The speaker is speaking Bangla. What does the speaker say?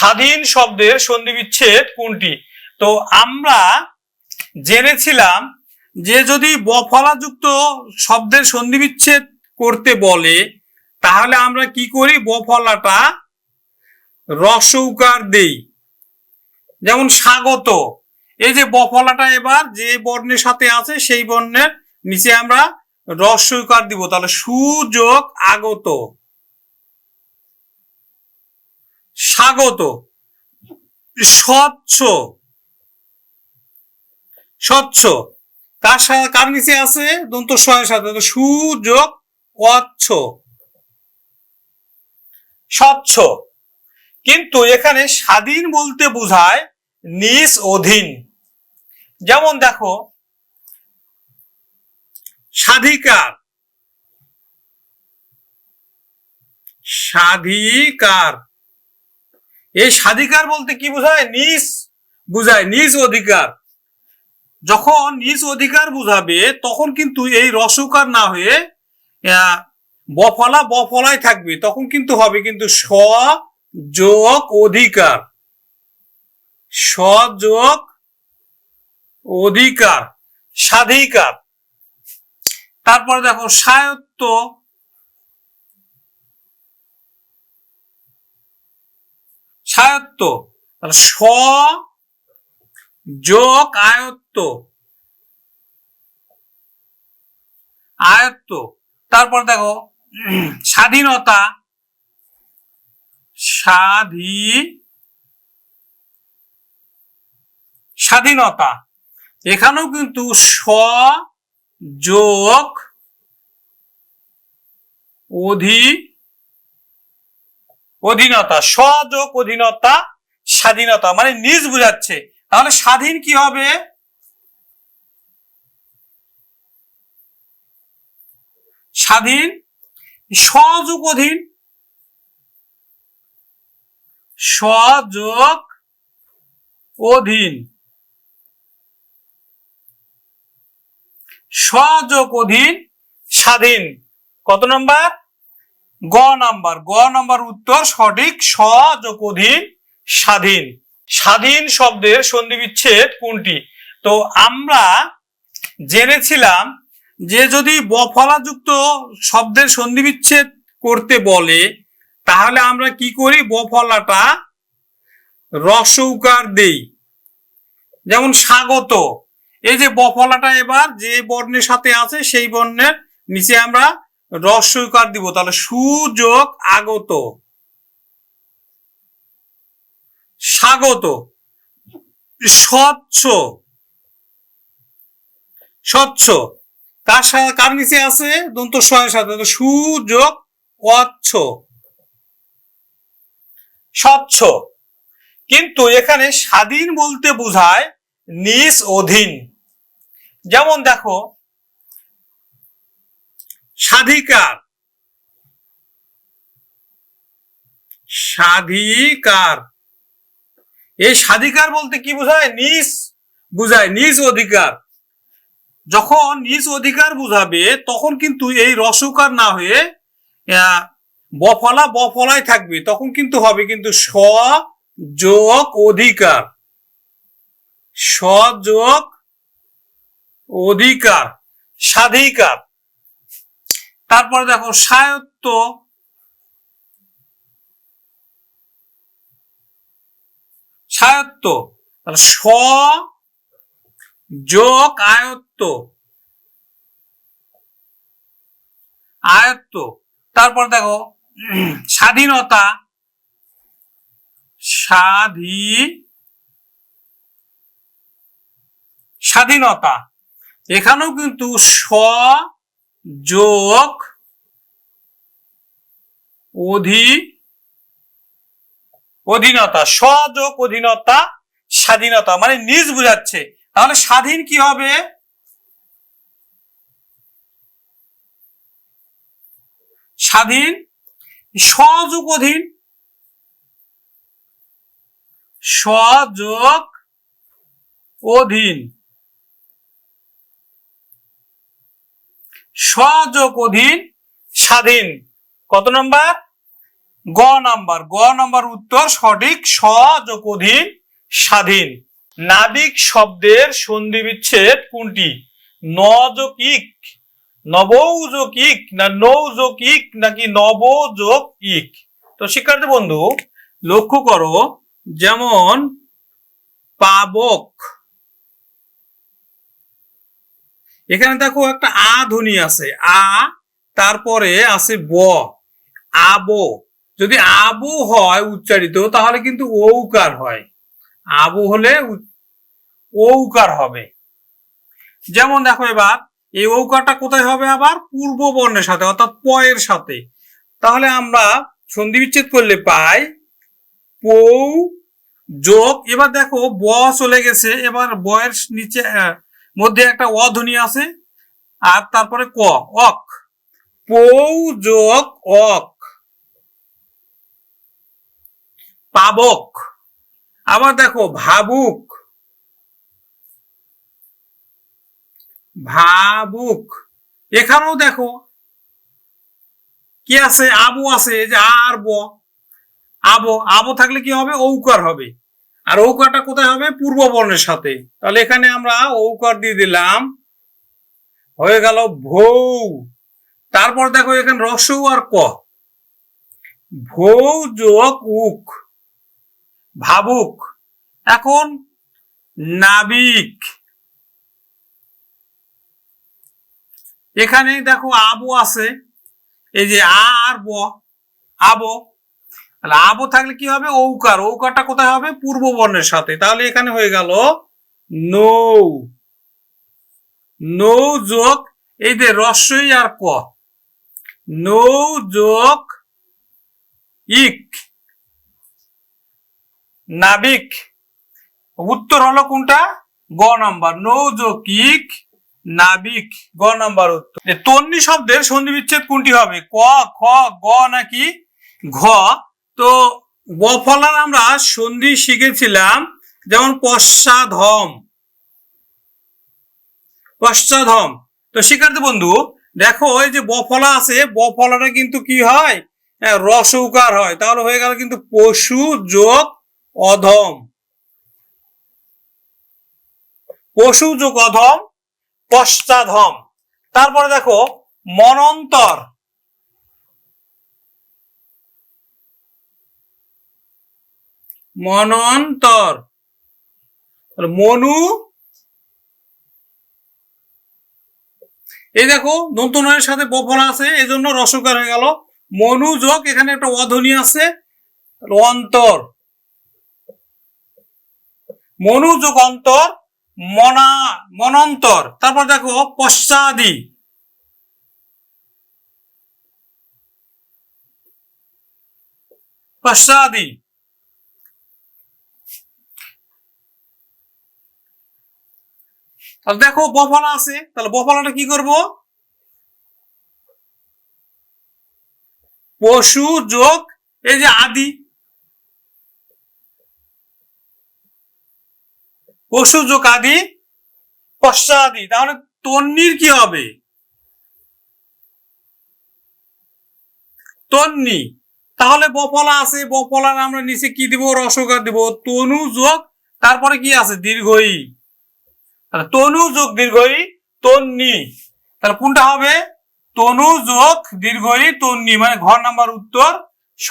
স্বাধীন শব্দের সন্ধি বিচ্ছেদ কোনটি? তো আমরা জেনেছিলাম যে যদি বফলাযুক্ত শব্দের সন্ধি বিচ্ছেদ করতে বলে, তাহলে আমরা কি করি? বফলাটা রসৌকার দেই। যেমন স্বাগত। এই যে বফলাটা এবার যে বর্ণের সাথে আছে, সেই বর্ণের নিচে আমরা রস্যকার দিব। তাহলে সুযোগ আগত। স্বাগত, স্বচ্ছ স্বচ্ছ। তার সাথে কার নিচে আছে? দন্ত স্বয়ের সাথে সুযোগ, অচ্ছ। স্বচ্ছ। কিন্তু এখানে স্বাধীন বলতে বোঝায় নিজ অধীন। যেমন দেখো, স্বাধিকার। স্বাধিকার। এই স্বাধিকার বলতে কি বোঝায়? নিজ বুঝায়, নিজ অধিকার। যখন নিজ অধিকার বুঝাবে, তখন কিন্তু এই রসকার না হয়ে বফলা বফলাই থাকবে। তখন কিন্তু হবে কিন্তু স যোগ অধিকার। সযোগ অধিকার, স্বাধিকার। তারপরে দেখো, স্বায়ত্ত স্বায়ত্ত স যোগ আয়ত্ত। আয়ত্ত। তারপর দেখো, স্বাধীনতা, স্বাধী, স্বাধীনতা। এখানেও কিন্তু স যোগ অধি অধীনতা স্বযোগ অধীনতা, স্বাধীনতা মানে নিজ বুঝাচ্ছে। তাহলে স্বাধীন কি হবে? স্বাধীন স্বযোগ অধীন স্বযোগ অধীন। স্বযোগ অধীন, স্বাধীন। কত নম্বর? গ নাম্বার গ নাম্বার উত্তর সঠিক স্বযোগ অধীন স্বাধীন। স্বাধীন শব্দের সন্ধি বিচ্ছেদ কোনটি? তো আমরা জেনেছিলাম যে যদি বফলাযুক্ত শব্দের সন্ধি বিচ্ছেদ করতে বলে, তাহলে আমরা কি করি? বফলাটা রসৌকার দেই। যেমন স্বাগত। এই যে বফলাটা এবার যে বর্ণের সাথে আছে, সেই বর্ণের নিচে আমরা রস্যকার দিব, তাহলে সুযোগ আগত। স্বাগত। স্বচ্ছ। স্বচ্ছ। কার সাথে কার নিচে আছে? দন্ত স্বয়ের সাথে সুযোগ অচ্ছ। স্বচ্ছ। কিন্তু এখানে স্বাধীন বলতে বোঝায় নিজ অধীন। যেমন দেখো স্বাধিকার স্বাধিকার এই স্বাধিকার বলতে কি বোঝায়? নিজ বুঝায়, নিজ অধিকার। যখন নিজ অধিকার বুঝাবে, তখন কিন্তু এই রসকার না হয়ে বফলা বফলাই থাকবে। তখন কিন্তু হবে কিন্তু স যোগ অধিকার। সযোগ অধিকার। স্বাধিকার তারপরে দেখো স্বায়ত্ত স্বায়ত্ত স যোগ আয়ত্ত আয়ত্ত। তারপর দেখো স্বাধীনতা, স্বাধী, স্বাধীনতা। এখানেও কিন্তু স যোগ অধি অধীনতা স্বযোগ অধীনতা, স্বাধীনতা মানে নিজ বুঝাচ্ছে। তাহলে স্বাধীন কি হবে? স্বাধীন স্বযোগ অধীন স্বযোগ অধীন। স্বযোগ অধীন স্বাধীন। কত নম্বর? গ নাম্বার। গ নাম্বার উত্তর সঠিক স যোগ অধীন স্বাধীন। নাবিক শব্দের সন্ধি বিচ্ছেদ কোনটি? ন যোগ ইক ইক না নৌ যোগ ইক নাকি নব যোগ ইক তো শিক্ষার্থী বন্ধু, লক্ষ্য করো, যেমন পাবক এখানে দেখো একটা আ ধ্বনি আছে। আ, তারপরে আছে ব। আবো। যদি আবু হয় উচ্চারিত, তাহলে কিন্তু ঔকার হয়। আবু হলে ঔকার হবে। যেমন দেখো এবার, এই ঔকারটা কোথায় হবে আবার? পূর্ব বর্ণের সাথে, অর্থাৎ প এর সাথে। তাহলে আমরা সন্ধি বিচ্ছেদ করলে পাই, পৌ যোগ এবার দেখো ব চলে গেছে, এবার বয়ের নিচে মধ্যে একটা অ ধ্বনি আছে, আর তারপরে ক, অক। পৌ যোগ অক। পাবক। আবার দেখো, ভাবুক। ভাবুক। এখানেও দেখো, কি আছে? আবু আছে, এই যে আর ব। আবো আবো থাকলে কি হবে? ঔকার হবে। আর ঔকারটা কোথায় হবে? পূর্ব বর্ণের সাথে। তাহলে এখানে আমরা ঔকার দিয়ে দিলাম। হয়ে গেল ভৌ। তারপর দেখো এখানে রসৌ আর ক। ভৌ, যোগ, উক, ভাবুক। এখন নাবিক। এখানে দেখো আবু আছে। এই যে আর ব। আবো তাহলে আবো থাকলে কি হবে? ঔকার। ঔকারটা কোথায় হবে? পূর্ব বর্ণের সাথে। তাহলে এখানে হয়ে গেল নৌ। নৌ যোগ এই যে রস্যই আর ক। নৌ যোগ ইক। নাবিক। উত্তর হলো কোনটা? গ নাম্বার। নৌ যোগ ইক, নাবিক। গ নাম্বার উত্তর। তন্নি শব্দের সন্ধি বিচ্ছেদ কোনটি হবে? ক, খ, গ নাকি ঘ? তো বফলার আমরা সন্ধি শিখেছিলাম যেমন পশ্চাধম পশ্চাধম তো শিক্ষার্থী বন্ধু দেখো এই যে বফলা আছে বফলাটা কিন্তু কি হয়? হ্যাঁ, রসৌকার হয়। তাহলে হয়ে গেল কিন্তু পশু যোগ অধম। পশু যোগ অধম পশ্চাধম তারপরে দেখো মনন্তর। মনন্তর। মনু। এই দেখো দন্তনের সাথে বফলা আছে এই জন্য রসকার হয়ে গেল। মনুযোগ এখানে একটা অধ্বনি আছে অন্তর। মনুযোগ অন্তর, মনা, মনন্তর। তারপর দেখো, পশ্চাদি। পশ্চাদি। তাহলে দেখো বফলা আছে, তাহলে বফলাটা কি করব? পশু যোগ, এই যে আদি। পশু যোগ আদি, পশ্চাদি, তাহলে তন্নির কি হবে? তন্নি। তাহলে বফলা আছে, বফলার আমরা নিচে কি দিব? রসকার দিব। তনু যোগ, তারপরে কি আছে? দীর্ঘই। তাহলে তনু যোগ দীর্ঘই তন্নি। তাহলে কোনটা হবে? তনু যোগ দীর্ঘই তন্নি মানে ঘর নাম্বার উত্তর